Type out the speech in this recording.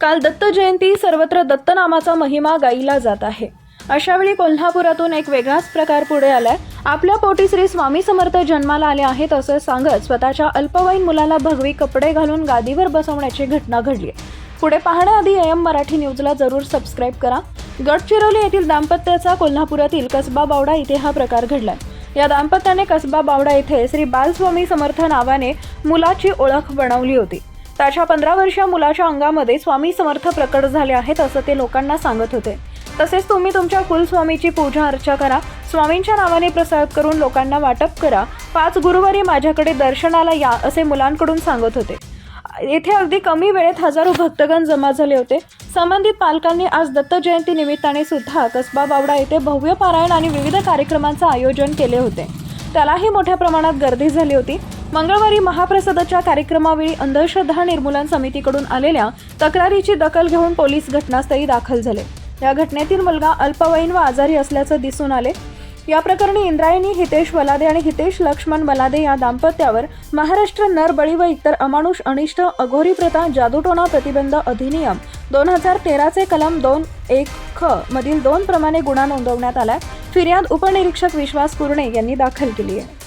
काल दत्त जयंती सर्वत्र दत्तनामाचा महिमा गाईला जात आहे. अशावेळी कोल्हापुरातून एक वेगळाच प्रकार पुढे आलाय. आपल्या पोटी श्री स्वामी समर्थ जन्माला आले आहेत असं सांगत स्वतःच्या अल्पवयीन मुलाला भगवी कपडे घालून गादीवर बसवण्याची घटना घडली पुढे पाहण्याआधी एम मराठी न्यूजला जरूर सबस्क्राईब करा. गडचिरोली येथील दाम्पत्याचा कोल्हापुरातील कसबा बावडा इथे हा प्रकार घडलाय. या दाम्पत्याने कसबा बावडा येथे श्री बालस्वामी समर्थ नावाने मुलाची ओळख बनवली होती. त्याच्या पंधरा वर्षीय मुलाच्या अंगामध्ये स्वामी समर्थ प्रकट झाले आहेत असं ते लोकांना सांगत होते. तसेच तुम्ही तुमच्या कुलस्वामीची पूजा अर्चा करा स्वामींच्या नावाने प्रसाद करून लोकांना वाटप करा पाच गुरुवारी माझ्याकडे दर्शनाला या असे मुलांकडून सांगत होते. येथे अगदी कमी वेळेत हजारो भक्तगण जमा झाले होते. संबंधित पालकांनी आज दत्त जयंती निमित्ताने सुद्धा कसबा बावडा येथे भव्य पारायण आणि विविध कार्यक्रमांचं आयोजन केले होते. त्यालाही मोठ्या प्रमाणात गर्दी झाली होती. मंगळवारी महाप्रसादाच्या कार्यक्रमावेळी अंधश्रद्धा निर्मूलन समितीकडून आलेल्या तक्रारीची दखल घेऊन पोलीस घटनास्थळी दाखल झाले. या घटनेतील मुलगा अल्पवयीन व आजारी असल्याचं दिसून आले. या प्रकरणी इंद्रायणी हितेश वलादे आणि हितेश लक्ष्मण वलादे या दाम्पत्यावर महाराष्ट्र नरबळी व इतर अमानुष अनिष्ट अघोरी प्रथा जादूटोणा प्रतिबंध अधिनियम दोन हजार तेराचे कलम दोन एक ख मधील दोन प्रमाणे गुन्हा नोंदवण्यात आलाय. फिर्याद उपनिरीक्षक विश्वास कुरणे यांनी दाखल केली आहे.